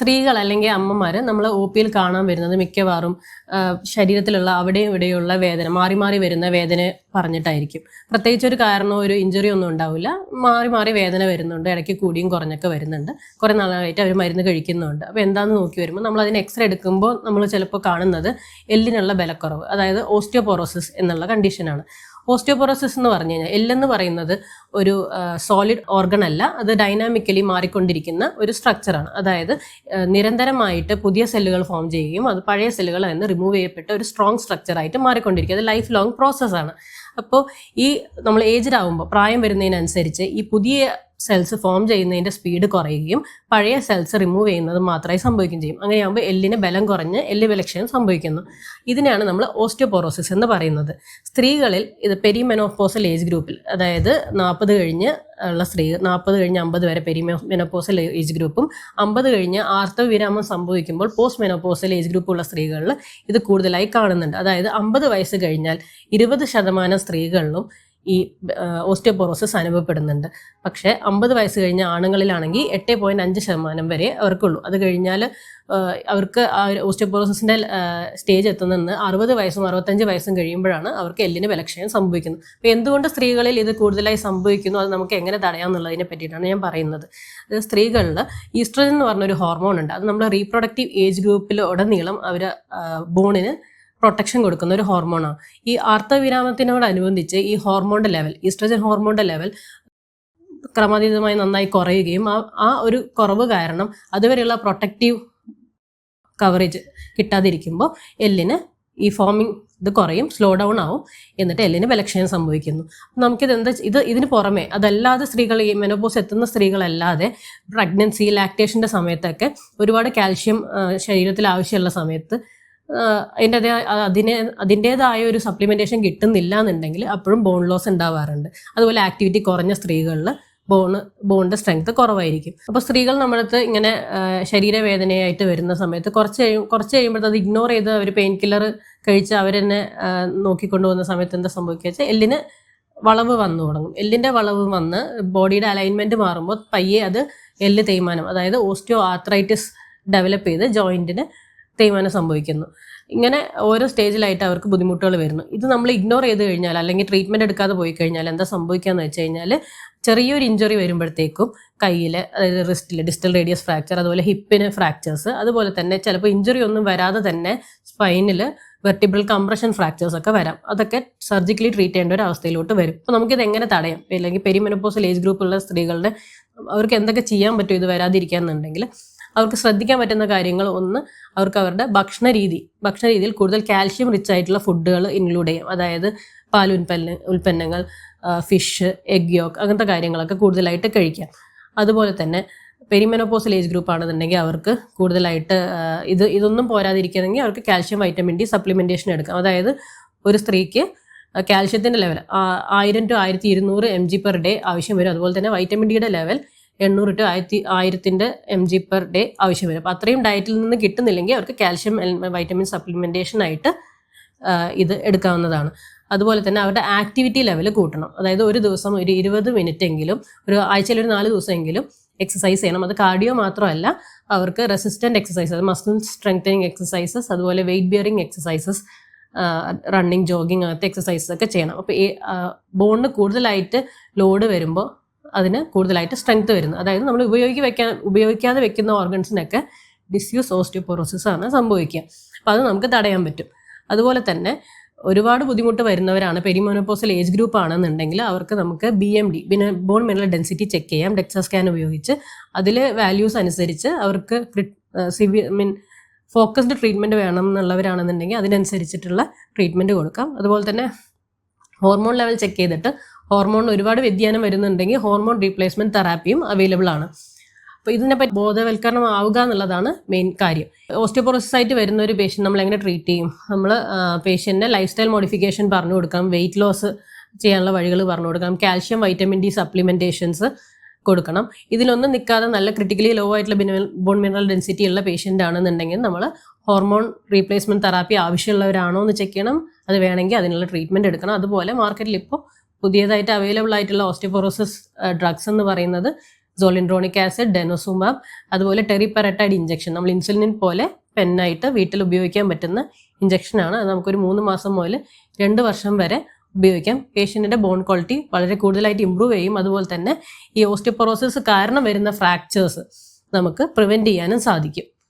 സ്ത്രീകൾ അല്ലെങ്കിൽ അമ്മമാർ നമ്മൾ ഒ പിയിൽ കാണാൻ വരുന്നത് മിക്കവാറും ശരീരത്തിലുള്ള അവിടെയും ഇവിടെയുള്ള വേദന മാറി മാറി വരുന്ന വേദന പറഞ്ഞിട്ടായിരിക്കും. പ്രത്യേകിച്ച് ഒരു കാരണമോ ഒരു ഇഞ്ചുറി ഒന്നും ഉണ്ടാവില്ല. മാറി മാറി വേദന വരുന്നുണ്ട് ഇടയ്ക്ക് കൂടിയും കുറഞ്ഞൊക്കെ വരുന്നുണ്ട്. കുറേ നാളായിട്ട് അവർ മരുന്ന് കഴിക്കുന്നുണ്ട്. അപ്പോൾ എന്താണെന്ന് നോക്കി വരുമ്പോൾ നമ്മൾ അതിന് എക്സ്റേ എടുക്കുമ്പോൾ നമ്മൾ ചിലപ്പോൾ കാണുന്നത് എല്ലിനുള്ള ബലക്കുറവ് അതായത് ഓസ്റ്റിയോപോറോസിസ് എന്നുള്ള കണ്ടീഷനാണ് ഓസ്റ്റിയോപോറോസിസ് എന്ന് പറഞ്ഞു കഴിഞ്ഞാൽ എല്ലെന്ന് പറയുന്നത് ഒരു സോളിഡ് ഓർഗൺ അല്ല. അത് ഡൈനാമിക്കലി മാറിക്കൊണ്ടിരിക്കുന്ന ഒരു സ്ട്രക്ചറാണ് അതായത് നിരന്തരമായിട്ട് പുതിയ സെല്ലുകൾ ഫോം ചെയ്യുകയും അത് പഴയ സെല്ലുകൾ നിന്ന് റിമൂവ് ചെയ്യപ്പെട്ട ഒരു സ്ട്രോങ് സ്ട്രക്ചറായിട്ട് മാറിക്കൊണ്ടിരിക്കുക അത് ലൈഫ് ലോങ് പ്രോസസ്സാണ് അപ്പോൾ ഈ നമ്മൾ ഏജ്ഡ് ആകുമ്പോൾ പ്രായം വരുന്നതിനനുസരിച്ച് ഈ പുതിയ സെൽസ് ഫോം ചെയ്യുന്നതിന്റെ സ്പീഡ് കുറയുകയും പഴയ സെൽസ് റിമൂവ് ചെയ്യുന്നത് മാത്രമായി സംഭവിക്കുകയും ചെയ്യും. അങ്ങനെയാകുമ്പോൾ എല്ലിന് ബലം കുറഞ്ഞ് എല്ല് വിലക്ഷയം സംഭവിക്കുന്നു. ഇതിനെയാണ് നമ്മൾ ഓസ്റ്റിയോപോറോസിസ് എന്ന് പറയുന്നത്. സ്ത്രീകളിൽ ഇത് പെരിമെനോപോസൽ ഏജ് ഗ്രൂപ്പിൽ അതായത് നാൽപ്പത് കഴിഞ്ഞ് ഉള്ള സ്ത്രീ നാൽപ്പത് കഴിഞ്ഞ് അമ്പത് വരെ പെരിമെനോപോസൽ ഏജ് ഗ്രൂപ്പും അമ്പത് കഴിഞ്ഞ് ആർത്തവ വിരാമം സംഭവിക്കുമ്പോൾ പോസ്റ്റ് മെനോപോസൽ ഏജ് ഗ്രൂപ്പുള്ള സ്ത്രീകളിൽ ഇത് കൂടുതലായി കാണുന്നുണ്ട്. അതായത് അമ്പത് വയസ്സ് കഴിഞ്ഞാൽ ഇരുപത് ശതമാനം സ്ത്രീകളിലും ഈ ഓസ്റ്റിയോപോറോസിസ് അനുഭവപ്പെടുന്നുണ്ട്. പക്ഷേ അമ്പത് വയസ്സ് കഴിഞ്ഞ ആണുങ്ങളിലാണെങ്കിൽ എട്ട് പോയിന്റ് അഞ്ച് ശതമാനം വരെ അവർക്കുള്ളൂ. അത് കഴിഞ്ഞാൽ അവർക്ക് ആ ഓസ്റ്റിയോപോറോസിന്റെ സ്റ്റേജ് എത്തുന്നതെന്ന് അറുപത് വയസ്സും അറുപത്തഞ്ച് വയസ്സും കഴിയുമ്പോഴാണ് അവർക്ക് എല്ലിന് വിലക്ഷയം സംഭവിക്കുന്നത്. അപ്പോൾ എന്തുകൊണ്ട് സ്ത്രീകളിൽ ഇത് കൂടുതലായി സംഭവിക്കുന്നു? അത് നമുക്ക് എങ്ങനെ തടയാമെന്നുള്ളതിനെ പറ്റിയിട്ടാണ് ഞാൻ പറയുന്നത്. അത് സ്ത്രീകളിൽ ഈസ്ട്രജൻ എന്ന് പറഞ്ഞൊരു ഹോർമോൺ ഉണ്ട് അത് നമ്മുടെ റീപ്രൊഡക്റ്റീവ് ഏജ് ഗ്രൂപ്പിൽ ഉടനീളം അവർ ബോണിന് പ്രൊട്ടക്ഷൻ കൊടുക്കുന്ന ഒരു ഹോർമോണാണ് ഈ ആർത്തവിരാമത്തിനോടനുബന്ധിച്ച് ഈ ഹോർമോണിന്റെ ലെവൽ ഈസ്ട്രജൻ ഹോർമോണിന്റെ ലെവൽ ക്രമാതീതമായി നന്നായി കുറയുകയും ആ ആ ഒരു കുറവ് കാരണം അതുവരെയുള്ള പ്രൊട്ടക്റ്റീവ് കവറേജ് കിട്ടാതിരിക്കുമ്പോൾ എല്ലിന് ഈ ഫോമിങ് ഇത് കുറയും സ്ലോ ഡൗൺ ആവും എന്നിട്ട് എല്ലിന് ബലക്ഷയം സംഭവിക്കുന്നു. നമുക്കിത് എന്താ ഇത് ഇതിന് പുറമെ അതല്ലാതെ സ്ത്രീകൾ ഈ മെനോപോസ് എത്തുന്ന സ്ത്രീകളല്ലാതെ പ്രഗ്നൻസി ലാക്ടേഷന്റെ സമയത്തൊക്കെ ഒരുപാട് കാൽഷ്യം ശരീരത്തിൽ ആവശ്യമുള്ള സമയത്ത് അതിന്റെ അതേ അതിന് അതിന്റേതായ ഒരു സപ്ലിമെന്റേഷൻ കിട്ടുന്നില്ല എന്നുണ്ടെങ്കിൽ അപ്പോഴും ബോൺ ലോസ് ഉണ്ടാവാറുണ്ട്. അതുപോലെ ആക്ടിവിറ്റി കുറഞ്ഞ സ്ത്രീകളിൽ ബോണ് ബോണിന്റെ സ്ട്രെങ്ത് കുറവായിരിക്കും. അപ്പോൾ സ്ത്രീകൾ നമ്മളടുത്ത് ഇങ്ങനെ ശരീരവേദനയായിട്ട് വരുന്ന സമയത്ത് കുറച്ച് കഴിയും കുറച്ച് കഴിയുമ്പോൾ അത് ഇഗ്നോർ ചെയ്ത് അവർ പെയിൻ കില്ലർ കഴിച്ച് അവരെന്നെ ആ, നോക്കിക്കൊണ്ടു പോകുന്ന സമയത്ത് എന്താ സംഭവിക്കുക വെച്ചാൽ എല്ലിന് വളവ് വന്നു തുടങ്ങും. എല്ലിന്റെ വളവ് വന്ന് ബോഡിയുടെ അലൈൻമെന്റ് മാറുമ്പോൾ പയ്യെ അത് എല്ല് തേയ്മാനം അതായത് ഓസ്റ്റിയോ ആർത്രൈറ്റിസ് ഡെവലപ്പ് ചെയ്ത് ജോയിന്റിന് തേയ്മാനം സംഭവിക്കുന്നു. ഇങ്ങനെ ഓരോ സ്റ്റേജിലായിട്ട് അവർക്ക് ബുദ്ധിമുട്ടുകൾ വരുന്നു. ഇത് നമ്മൾ ഇഗ്നോർ ചെയ്ത് കഴിഞ്ഞാൽ അല്ലെങ്കിൽ ട്രീറ്റ്മെന്റ് എടുക്കാതെ പോയി കഴിഞ്ഞാൽ എന്താ സംഭവിക്കുകയെന്ന് വെച്ച് കഴിഞ്ഞാൽ ചെറിയൊരു ഇഞ്ചുറി വരുമ്പോഴത്തേക്കും കയ്യിൽ അതായത് റിസ്റ്റിൽ ഡിസ്റ്റൽ റേഡിയസ് ഫ്രാക്ചർ അതുപോലെ ഹിപ്പിന് ഫ്രാക്ചേഴ്സ് അതുപോലെ തന്നെ ചിലപ്പോൾ ഇഞ്ചുറി ഒന്നും വരാതെ തന്നെ സ്പൈനിൽ വെർട്ടിബിൾ കംപ്രഷൻ ഫ്രാക്ചേഴ്സ് ഒക്കെ വരാം. അതൊക്കെ സർജിക്കലി ട്രീറ്റ് ചെയ്യേണ്ട ഒരു അവസ്ഥയിലോട്ട് വരും. അപ്പോൾ നമുക്കിത് എങ്ങനെ തടയാം? അല്ലെങ്കിൽ പെരിമെനോപ്പോസൽ ഏജ് ഗ്രൂപ്പുള്ള സ്ത്രീകളുടെ അവർക്ക് എന്തൊക്കെ ചെയ്യാൻ പറ്റും ഇത് വരാതിരിക്കാന്നുണ്ടെങ്കിൽ അവർക്ക് ശ്രദ്ധിക്കാൻ പറ്റുന്ന കാര്യങ്ങൾ ഒന്ന് അവർക്ക് അവരുടെ ഭക്ഷണ രീതി ഭക്ഷണ രീതിയിൽ കൂടുതൽ കാൽഷ്യം റിച്ച് ആയിട്ടുള്ള ഫുഡുകൾ ഇൻക്ലൂഡ് ചെയ്യും. അതായത് പാൽ ഉൽപ്പന്ന ഉൽപ്പന്നങ്ങൾ ഫിഷ് എഗ് യോക്ക് അങ്ങനത്തെ കാര്യങ്ങളൊക്കെ കൂടുതലായിട്ട് കഴിക്കാം അതുപോലെ തന്നെ പെരിമെനോപോസൽ ഏജ് ഗ്രൂപ്പ് ആണെന്നുണ്ടെങ്കിൽ അവർക്ക് കൂടുതലായിട്ട് ഇത് ഇതൊന്നും പോരാതിരിക്കണമെങ്കിൽ അവർക്ക് കാൽഷ്യം വൈറ്റമിൻ ഡി സപ്ലിമെന്റേഷൻ എടുക്കാം. അതായത് ഒരു സ്ത്രീക്ക് കാൽഷ്യത്തിന്റെ ലെവൽ ആയിരം ടു ആയിരത്തി ഇരുന്നൂറ് എം ജി പെർ ഡേ ആവശ്യം വരും. അതുപോലെ തന്നെ വൈറ്റമിൻ ഡിയുടെ ലെവൽ എണ്ണൂറ് ടു ആയിരത്തി ആയിരത്തിന്റെ എം ജി പെർ ഡേ ആവശ്യം വരും. അപ്പോൾ അത്രയും ഡയറ്റിൽ നിന്ന് കിട്ടുന്നില്ലെങ്കിൽ അവർക്ക് കാൽഷ്യം വൈറ്റമിൻ സപ്ലിമെന്റേഷൻ ആയിട്ട് ഇത് എടുക്കാവുന്നതാണ്. അതുപോലെ തന്നെ അവരുടെ ആക്ടിവിറ്റി ലെവൽ കൂട്ടണം. അതായത് ഒരു ദിവസം ഒരു ഇരുപത് മിനിറ്റ് എങ്കിലും ഒരു ആഴ്ചയിൽ ഒരു നാല് ദിവസമെങ്കിലും എക്സസൈസ് ചെയ്യണം. അത് കാർഡിയോ മാത്രമല്ല അവർക്ക് resistant exercises muscle strengthening exercises അതുപോലെ weight bearing exercises running jogging അങ്ങനത്തെ എക്സസൈസസ് ഒക്കെ ചെയ്യണം. അപ്പോൾ ഈ ബോണിന് കൂടുതലായിട്ട് ലോഡ് വരുമ്പോൾ അതിന് കൂടുതലായിട്ട് സ്ട്രെങ്ത് വരുന്നു അതായത് നമ്മൾ ഉപയോഗിക്കുക വെക്കാൻ ഉപയോഗിക്കാതെ വെക്കുന്ന ഓർഗൻസിനൊക്കെ ഡിസ്യൂസ് ഓസ്റ്റിയോപോറോസിസ് ആണ് സംഭവിക്കുക. അപ്പോൾ അത് നമുക്ക് തടയാൻ പറ്റും. അതുപോലെ തന്നെ ഒരുപാട് ബുദ്ധിമുട്ട് വരുന്നവരാണ് പെരിമോനോപോസൽ ഏജ് ഗ്രൂപ്പ് ആണെന്നുണ്ടെങ്കിൽ അവർക്ക് നമുക്ക് ബി എം ഡി പിന്നെ ബോൺ മിനറൽ ഡെൻസിറ്റി ചെക്ക് ചെയ്യാം ഡെക്സാ സ്കാൻ ഉപയോഗിച്ച്. അതിൽ വാല്യൂസ് അനുസരിച്ച് അവർക്ക് സിവിയർ മീൻ ഫോക്കസ്ഡ് ട്രീറ്റ്മെന്റ് വേണം എന്നുള്ളവരാണെന്നുണ്ടെങ്കിൽ അതിനനുസരിച്ചിട്ടുള്ള ട്രീറ്റ്മെന്റ് കൊടുക്കാം. അതുപോലെ തന്നെ ഹോർമോൺ ലെവൽ ചെക്ക് ചെയ്തിട്ട് ഹോർമോൺ ഒരുപാട് വ്യതിയാനം വരുന്നുണ്ടെങ്കിൽ ഹോർമോൺ റീപ്ലേസ്മെന്റ് തെറാപ്പിയും അവൈലബിൾ ആണ്. അപ്പോൾ ഇതിനെപ്പറ്റി ബോധവൽക്കരണം ആവുക എന്നുള്ളതാണ് മെയിൻ കാര്യം. ഓസ്റ്റിയോപോറോസിസ് ആയിട്ട് വരുന്ന ഒരു പേഷ്യന്റ് നമ്മൾ എങ്ങനെ ട്രീറ്റ് ചെയ്യും? നമ്മൾ പേഷ്യന്റിന് ലൈഫ് സ്റ്റൈൽ മോഡിഫിക്കേഷൻ പറഞ്ഞു കൊടുക്കാം വെയിറ്റ് ലോസ് ചെയ്യാനുള്ള വഴികൾ പറഞ്ഞു കൊടുക്കാം കാൽഷ്യം വൈറ്റമിൻ ഡി സപ്ലിമെന്റേഷൻസ് കൊടുക്കണം. ഇതിലൊന്നും നിൽക്കാതെ നല്ല ക്രിട്ടിക്കലി ലോ ആയിട്ടുള്ള ബോൺ മിനറൽ ഡെൻസിറ്റി ഉള്ള പേഷ്യന്റ് ആണെന്നുണ്ടെങ്കിൽ നമ്മൾ ഹോർമോൺ റീപ്ലേസ്മെന്റ് തെറാപ്പി ആവശ്യമുള്ളവരാണോ എന്ന് ചെക്ക് ചെയ്യണം. അത് വേണമെങ്കിൽ അതിനുള്ള ട്രീറ്റ്മെന്റ് എടുക്കണം. അതുപോലെ മാർക്കറ്റിൽ ഇപ്പോൾ പുതിയതായിട്ട് അവൈലബിൾ ആയിട്ടുള്ള ഓസ്റ്റിയോപൊറോസിസ് ഡ്രഗ്സ് എന്ന് പറയുന്നത് സോളിൻഡ്രോണിക് ആസിഡ് ഡെനോസുമാബ് അതുപോലെ ടെറിപെറട്ടൈഡ് ഇഞ്ചക്ഷൻ നമ്മൾ ഇൻസുലിൻ പോലെ പെന്നായിട്ട് വീട്ടിൽ ഉപയോഗിക്കാൻ പറ്റുന്ന ഇഞ്ചക്ഷനാണ് അത് നമുക്കൊരു മൂന്ന് മാസം മുതൽ രണ്ട് വർഷം വരെ ഉപയോഗിക്കാം. പേഷ്യന്റിന്റെ ബോൺ ക്വാളിറ്റി വളരെ കൂടുതലായിട്ട് ഇമ്പ്രൂവ് ചെയ്യും. അതുപോലെ തന്നെ ഈ ഓസ്റ്റിയോപൊറോസിസ് കാരണം വരുന്ന ഫ്രാക്ചേഴ്സ് നമുക്ക് പ്രിവെന്റ് ചെയ്യാനും സാധിക്കും.